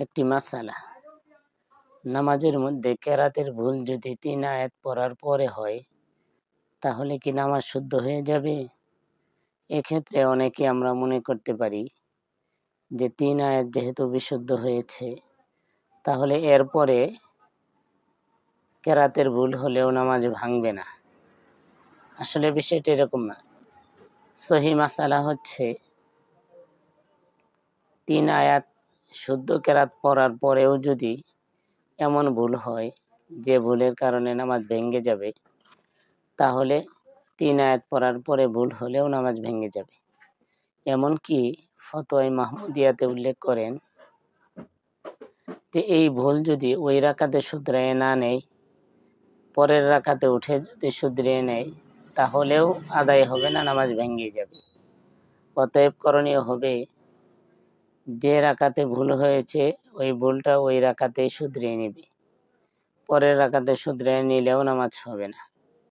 একটি মাসালা। নামাজের মধ্যে কেরাতের ভুল যদি তিন আয়াত পড়ার পরে হয়, তাহলে কি নামাজ শুদ্ধ হয়ে যাবে? এক্ষেত্রে অনেকে আমরা মনে করতে পারি যে তিন আয়াত যেহেতু বিশুদ্ধ হয়েছে, তাহলে এরপরে কেরাতের ভুল হলেও নামাজ ভাঙবে না। আসলে বিষয়টা এরকম না। সহি মাসালা হচ্ছে, তিন আয়াত শুদ্ধ কেরাত পড়ার পরেও যদি এমন ভুল হয়, যে ভুলের কারণে নামাজ ভেঙে যাবে, তাহলে তিন আয়াত পড়ার পরে ভুল হলেও নামাজ ভেঙে যাবে। এমনকি ফতোয় মাহমুদিয়াতে উল্লেখ করেন যে, এই ভুল যদি ওই রাকাতে শুধরায় না নেয়, পরের রাকাতে উঠে যদি শুধরিয়ে নেয়, তাহলেও আদায় হবে না, নামাজ ভেঙে যাবে। অতএব করণীয় হবে যে রাকাতে ভুল হয়েছে, ওই ভুলটা ওই রাকাতে শুধরিয়ে নিবি। পরের রাকাতে শুধরিয়ে নিলেও নামাজ হবে না।